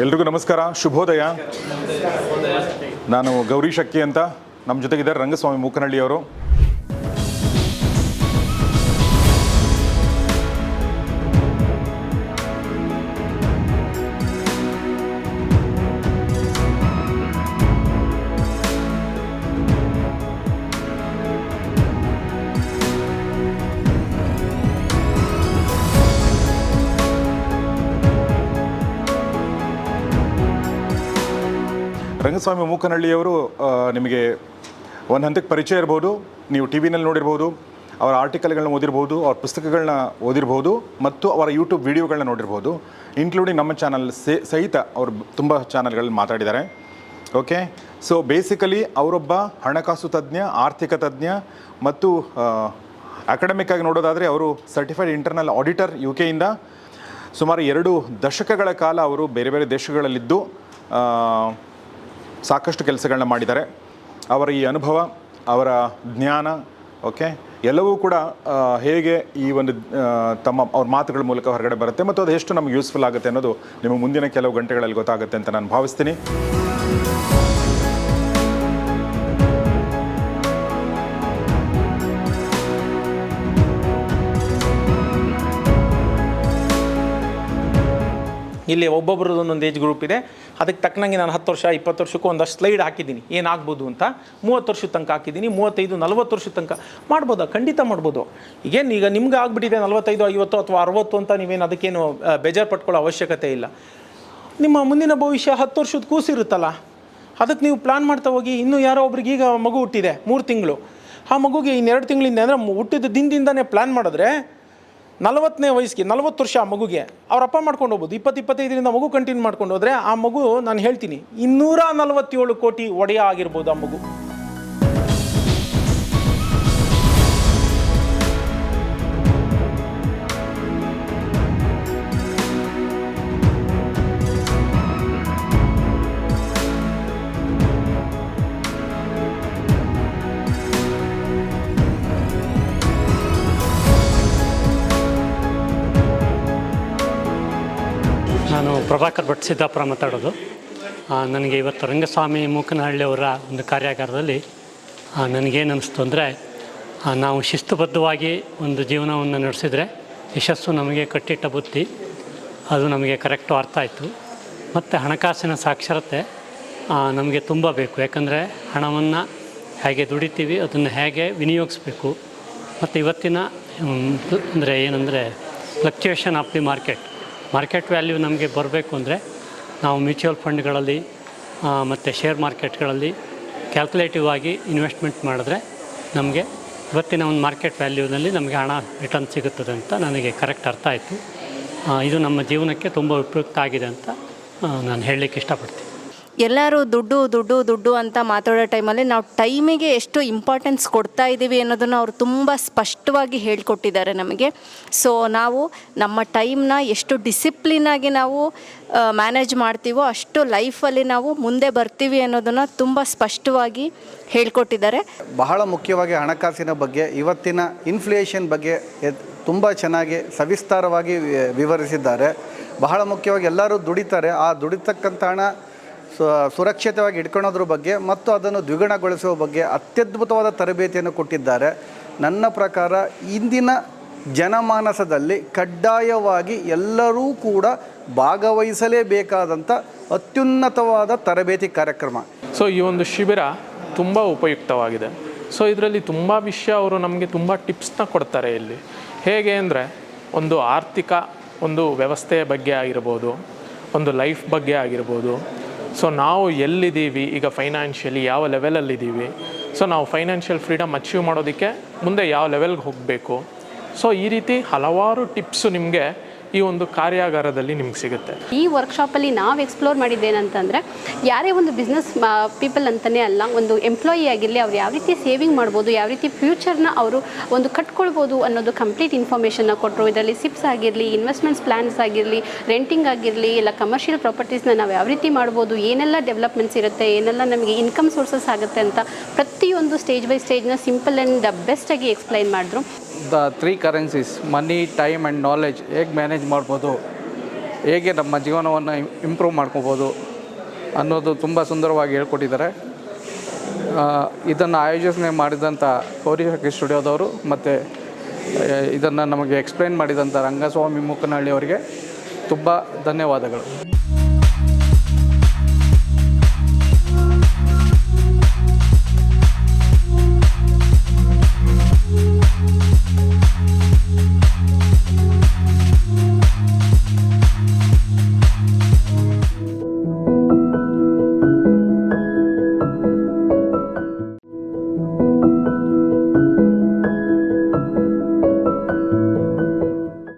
ಎಲ್ರಿಗೂ ನಮಸ್ಕಾರ. ಶುಭೋದಯ. ನಾನು ಗೌರಿ ಶಕ್ಕಿ ಅಂತ. ನಮ್ಮ ಜೊತೆಗಿದ್ದಾರೆ ರಂಗಸ್ವಾಮಿ ಮೂಕನಹಳ್ಳಿಯವರು ರಂಗಸ್ವಾಮಿ ಮೂಕನಹಳ್ಳಿಯವರು ನಿಮಗೆ ಒಂದು ಹಂತಕ್ಕೆ ಪರಿಚಯ ಇರ್ಬೋದು. ನೀವು ಟಿ ವಿನಲ್ಲಿ ನೋಡಿರ್ಬೋದು, ಅವರ ಆರ್ಟಿಕಲ್ಗಳನ್ನ ಓದಿರ್ಬೋದು, ಅವ್ರ ಪುಸ್ತಕಗಳನ್ನ ಓದಿರ್ಬೋದು, ಮತ್ತು ಅವರ ಯೂಟ್ಯೂಬ್ ವಿಡಿಯೋಗಳನ್ನ ನೋಡಿರ್ಬೋದು. ಇನ್ಕ್ಲೂಡಿಂಗ್ ನಮ್ಮ ಚಾನಲ್ ಸೇ, ಸಹಿತ ಅವರು ತುಂಬ ಚಾನಲ್ಗಳಲ್ಲಿ ಮಾತಾಡಿದ್ದಾರೆ. ಓಕೆ ಸೊ ಬೇಸಿಕಲಿ ಅವರೊಬ್ಬ ಹಣಕಾಸು ತಜ್ಞ, ಆರ್ಥಿಕ ತಜ್ಞ, ಮತ್ತು ಅಕಾಡೆಮಿಕ್ ಆಗಿ ನೋಡೋದಾದರೆ ಅವರು ಸರ್ಟಿಫೈಡ್ ಇಂಟರ್ನಲ್ ಆಡಿಟರ್ ಯು ಕೆಯಿಂದ ಸುಮಾರು ಎರಡು ದಶಕಗಳ ಕಾಲ ಅವರು ಬೇರೆ ಬೇರೆ ದೇಶಗಳಲ್ಲಿದ್ದು ಸಾಕಷ್ಟು ಕೆಲಸಗಳನ್ನ ಮಾಡಿದ್ದಾರೆ. ಅವರ ಈ ಅನುಭವ, ಅವರ ಜ್ಞಾನ, ಓಕೆ, ಎಲ್ಲವೂ ಕೂಡ ಹೇಗೆ ಈ ಒಂದು ತಮ್ಮ ಅವ್ರ ಮಾತುಗಳ ಮೂಲಕ ಹೊರಗಡೆ ಬರುತ್ತೆ ಮತ್ತು ಅದು ಎಷ್ಟು ನಮ್ಗೆ ಯೂಸ್ಫುಲ್ ಆಗುತ್ತೆ ಅನ್ನೋದು ನಿಮಗೆ ಮುಂದಿನ ಕೆಲವು ಗಂಟೆಗಳಲ್ಲಿ ಗೊತ್ತಾಗುತ್ತೆ ಅಂತ ನಾನು ಭಾವಿಸ್ತೀನಿ. ಇಲ್ಲಿ ಒಬ್ಬೊಬ್ರದ್ದು ಒಂದೊಂದು ಏಜ್ ಗ್ರೂಪ್ ಇದೆ. ಅದಕ್ಕೆ ತಕ್ಕನಂಗೆ ನಾನು ಹತ್ತು ವರ್ಷ, ಇಪ್ಪತ್ತು ವರ್ಷಕ್ಕೂ ಒಂದಷ್ಟು ಸ್ಲೈಡ್ ಹಾಕಿದ್ದೀನಿ. ಏನಾಗ್ಬೋದು ಅಂತ ಮೂವತ್ತು ವರ್ಷದ ತನಕ ಹಾಕಿದ್ದೀನಿ. ಮೂವತ್ತೈದು, ನಲ್ವತ್ತು ವರ್ಷದ ತನಕ ಮಾಡ್ಬೋದಾ, ಖಂಡಿತ ಮಾಡ್ಬೋದು. ಈಗೇನು ಈಗ ನಿಮ್ಗೆ ಆಗ್ಬಿಟ್ಟಿದೆ ನಲ್ವತ್ತೈದು, ಐವತ್ತು ಅಥವಾ ಅರವತ್ತು ಅಂತ ನೀವೇನು ಅದಕ್ಕೇನು ಬೇಜಾರು ಪಟ್ಕೊಳ್ಳೋ ಅವಶ್ಯಕತೆ ಇಲ್ಲ. ನಿಮ್ಮ ಮುಂದಿನ ಭವಿಷ್ಯ ಹತ್ತು ವರ್ಷದ ಕೂಸಿರುತ್ತಲ್ಲ ಅದಕ್ಕೆ ನೀವು ಪ್ಲಾನ್ ಮಾಡ್ತಾ ಹೋಗಿ, ಇನ್ನೂ ಯಾರೋ ಒಬ್ರಿಗೆ ಈಗ ಮಗು ಹುಟ್ಟಿದೆ, ಮೂರು ತಿಂಗಳು. ಆ ಮಗುಗೆ ಇನ್ನೆರಡು ತಿಂಗಳಿಂದ ಅಂದರೆ ಹುಟ್ಟಿದ ದಿನದಿಂದನೇ ಪ್ಲ್ಯಾನ್ ಮಾಡಿದ್ರೆ ನಲವತ್ತನೇ ವಯಸ್ಸಿಗೆ, ನಲವತ್ತು ವರ್ಷ ಆ ಮಗುಗೆ, ಅವ್ರ ಅಪ್ಪ ಮಾಡ್ಕೊಂಡು ಹೋಗ್ಬೋದು. ಇಪ್ಪತ್ತು, ಇಪ್ಪತ್ತೈದರಿಂದ ಮಗು ಕಂಟಿನ್ಯೂ ಮಾಡ್ಕೊಂಡು ಹೋದರೆ ಆ ಮಗು ನಾನು ಹೇಳ್ತೀನಿ, ಇನ್ನೂರ ನಲವತ್ತೇಳು ಕೋಟಿ ಒಡೆಯ ಆಗಿರ್ಬೋದು ಆ ಮಗು. ನಾನು ಪ್ರಭಾಕರ್ ಭಟ್ ಸಿದ್ದಾಪುರ ಮಾತಾಡೋದು. ನನಗೆ ಇವತ್ತು ರಂಗಸ್ವಾಮಿ ಮೂಕನಹಳ್ಳಿಯವರ ಒಂದು ಕಾರ್ಯಾಗಾರದಲ್ಲಿ ನನಗೇನು ಅನ್ನಿಸ್ತು ಅಂದರೆ ನಾವು ಶಿಸ್ತುಬದ್ಧವಾಗಿ ಒಂದು ಜೀವನವನ್ನು ನಡೆಸಿದರೆ ಯಶಸ್ಸು ನಮಗೆ ಕಟ್ಟಿಟ್ಟ ಬುತ್ತಿ ಅದು ನಮಗೆ ಕರೆಕ್ಟು ಅರ್ಥ ಆಯಿತು. ಮತ್ತು ಹಣಕಾಸಿನ ಸಾಕ್ಷರತೆ ನಮಗೆ ತುಂಬ ಬೇಕು. ಯಾಕಂದರೆ ಹಣವನ್ನು ಹೇಗೆ ದುಡಿತೀವಿ, ಅದನ್ನು ಹೇಗೆ ವಿನಿಯೋಗಿಸ್ಬೇಕು. ಮತ್ತು ಇವತ್ತಿನ ಅಂದರೆ ಏನಂದರೆ fluctuation of the market market value ನಮಗೆ ಬರಬೇಕು ಅಂದರೆ ನಾವು ಮ್ಯೂಚುವಲ್ ಫಂಡ್ಗಳಲ್ಲಿ ಮತ್ತು ಶೇರ್ ಮಾರ್ಕೆಟ್ಗಳಲ್ಲಿ ಕ್ಯಾಲ್ಕುಲೇಟಿವ್ ಆಗಿ ಇನ್ವೆಸ್ಟ್ಮೆಂಟ್ ಮಾಡಿದ್ರೆ ನಮಗೆ ಇವತ್ತಿನ ಒಂದು ಮಾರ್ಕೆಟ್ ವ್ಯಾಲ್ಯೂನಲ್ಲಿ ನಮಗೆ ಹಣ ರಿಟರ್ನ್ ಸಿಗುತ್ತದೆ ಅಂತ ನನಗೆ ಕರೆಕ್ಟ್ ಅರ್ಥ ಆಯಿತು. ಇದು ನಮ್ಮ ಜೀವನಕ್ಕೆ ತುಂಬ ಉಪಯುಕ್ತ ಆಗಿದೆ ಅಂತ ನಾನು ಹೇಳಲಿಕ್ಕೆ ಇಷ್ಟಪಡ್ತೀನಿ. ಎಲ್ಲರೂ ದುಡ್ಡು ದುಡ್ಡು ದುಡ್ಡು ಅಂತ ಮಾತಾಡೋ ಟೈಮಲ್ಲಿ ನಾವು ಟೈಮಿಗೆ ಎಷ್ಟು ಇಂಪಾರ್ಟೆನ್ಸ್ ಕೊಡ್ತಾ ಇದ್ದೀವಿ ಅನ್ನೋದನ್ನು ಅವರು ತುಂಬ ಸ್ಪಷ್ಟವಾಗಿ ಹೇಳಿಕೊಟ್ಟಿದ್ದಾರೆ ನಮಗೆ. ಸೊ ನಾವು ನಮ್ಮ ಟೈಮ್ನ ಎಷ್ಟು ಡಿಸಿಪ್ಲಿನಾಗಿ ನಾವು ಮ್ಯಾನೇಜ್ ಮಾಡ್ತೀವೋ ಅಷ್ಟು ಲೈಫಲ್ಲಿ ನಾವು ಮುಂದೆ ಬರ್ತೀವಿ ಅನ್ನೋದನ್ನು ತುಂಬ ಸ್ಪಷ್ಟವಾಗಿ ಹೇಳಿಕೊಟ್ಟಿದ್ದಾರೆ. ಬಹಳ ಮುಖ್ಯವಾಗಿ ಹಣಕಾಸಿನ ಬಗ್ಗೆ, ಇವತ್ತಿನ ಇನ್ಫ್ಲೇಷನ್ ಬಗ್ಗೆ ತುಂಬ ಚೆನ್ನಾಗಿ ಸವಿಸ್ತಾರವಾಗಿ ವಿವರಿಸಿದ್ದಾರೆ. ಬಹಳ ಮುಖ್ಯವಾಗಿ ಎಲ್ಲರೂ ದುಡಿತಾರೆ. ಆ ದುಡಿತಕ್ಕಂಥ ಹಣ ಸುರಕ್ಷಿತವಾಗಿ ಇಟ್ಕೊಳ್ಳೋದ್ರ ಬಗ್ಗೆ ಮತ್ತು ಅದನ್ನು ದ್ವಿಗುಣಗೊಳಿಸುವ ಬಗ್ಗೆ ಅತ್ಯದ್ಭುತವಾದ ತರಬೇತಿಯನ್ನು ಕೊಟ್ಟಿದ್ದಾರೆ. ನನ್ನ ಪ್ರಕಾರ ಇಂದಿನ ಜನಮಾನಸದಲ್ಲಿ ಕಡ್ಡಾಯವಾಗಿ ಎಲ್ಲರೂ ಕೂಡ ಭಾಗವಹಿಸಲೇಬೇಕಾದಂಥ ಅತ್ಯುನ್ನತವಾದ ತರಬೇತಿ ಕಾರ್ಯಕ್ರಮ. ಸೊ ಈ ಒಂದು ಶಿಬಿರ ತುಂಬ ಉಪಯುಕ್ತವಾಗಿದೆ. ಸೊ ಇದರಲ್ಲಿ ತುಂಬ ವಿಷಯ ಅವರು ನಮಗೆ ತುಂಬ ಟಿಪ್ಸ್ನ ಕೊಡ್ತಾರೆ ಇಲ್ಲಿ. ಹೇಗೆ ಅಂದರೆ ಒಂದು ಆರ್ಥಿಕ ಒಂದು ವ್ಯವಸ್ಥೆಯ ಬಗ್ಗೆ ಆಗಿರ್ಬೋದು, ಒಂದು ಲೈಫ್ ಬಗ್ಗೆ ಆಗಿರ್ಬೋದು ಸೊ ನಾವು ಎಲ್ಲಿದ್ದೀವಿ? ಈಗ ಫೈನಾನ್ಷಿಯಲಿ ಯಾವ ಲೆವೆಲಲ್ಲಿದ್ದೀವಿ ಸೊ ನಾವು ಫೈನಾನ್ಷಿಯಲ್ ಫ್ರೀಡಮ್ ಅಚೀವ್ ಮಾಡೋದಕ್ಕೆ ಮುಂದೆ ಯಾವ ಲೆವೆಲ್ಗೆ ಹೋಗಬೇಕು? ಸೊ ಈ ರೀತಿ ಹಲವಾರು ಟಿಪ್ಸು ನಿಮಗೆ ಈ ಒಂದು ಕಾರ್ಯಾಗಾರದಲ್ಲಿ ನಿಮ್ಗೆ ಸಿಗುತ್ತೆ. ಈ ವರ್ಕ್ಶಾಪಲ್ಲಿ ನಾವು ಎಕ್ಸ್ಪ್ಲೋರ್ ಮಾಡಿದ್ದೇನಂತಂದರೆ, ಯಾರೇ ಒಂದು ಬಿಸ್ನೆಸ್ ಪೀಪಲ್ ಅಂತಲೇ ಅಲ್ಲ, ಒಂದು ಎಂಪ್ಲಾಯಿ ಆಗಿರಲಿ, ಅವ್ರು ಯಾವ ರೀತಿ ಸೇವಿಂಗ್ ಮಾಡ್ಬೋದು, ಯಾವ ರೀತಿ ಫ್ಯೂಚರ್ನ ಅವರು ಒಂದು ಕಟ್ಕೊಳ್ಬೋದು ಅನ್ನೋದು ಕಂಪ್ಲೀಟ್ ಇನ್ಫಾರ್ಮೇಷನ್ನ ಕೊಟ್ಟರು ಇದರಲ್ಲಿ ಸಿಪ್ಸ್ ಆಗಿರಲಿ ಇನ್ವೆಸ್ಟ್ಮೆಂಟ್ಸ್ ಪ್ಲ್ಯಾನ್ಸ್ ಆಗಿರಲಿ ರೆಂಟಿಂಗ್ ಆಗಿರಲಿ, ಇಲ್ಲ ಕಮರ್ಷಿಯಲ್ ಪ್ರಾಪರ್ಟೀಸ್ನ ನಾವು ಯಾವ ರೀತಿ ಮಾಡ್ಬೋದು, ಏನೆಲ್ಲ ಡೆವಲಪ್ಮೆಂಟ್ಸ್ ಇರುತ್ತೆ, ಏನೆಲ್ಲ ನಮಗೆ ಇನ್ಕಮ್ ಸೋರ್ಸಸ್ ಆಗುತ್ತೆ ಅಂತ ಪ್ರತಿಯೊಂದು ಸ್ಟೇಜ್ ಬೈ ಸ್ಟೇಜ್ನ ಸಿಂಪಲ್ ಆ್ಯಂಡ್ ಬೆಸ್ಟಾಗಿ ಎಕ್ಸ್ಪ್ಲೈನ್ ಮಾಡಿದ್ರು. The three currencies money time and knowledge ಹೇಗೆ ಮ್ಯಾನೇಜ್ ಮಾಡ್ಬೋದು? ಹೇಗೆ ನಮ್ಮ ಜೀವನವನ್ನು ಇಂಪ್ರೂವ್ ಮಾಡ್ಕೋಬೋದು ಅನ್ನೋದು ತುಂಬ ಸುಂದರವಾಗಿ ಹೇಳ್ಕೊಟ್ಟಿದ್ದಾರೆ. ಇದನ್ನು ಆಯೋಜನೆ ಮಾಡಿದಂಥ ಗೌರಿಶಕ್ತಿ ಸ್ಟುಡಿಯೋದವರು ಮತ್ತು ಇದನ್ನು ನಮಗೆ ಎಕ್ಸ್ಪ್ಲೈನ್ ಮಾಡಿದಂಥ ರಂಗಸ್ವಾಮಿ ಮುಕ್ಕನಹಳ್ಳಿ ಅವರಿಗೆ ತುಂಬ ಧನ್ಯವಾದಗಳು.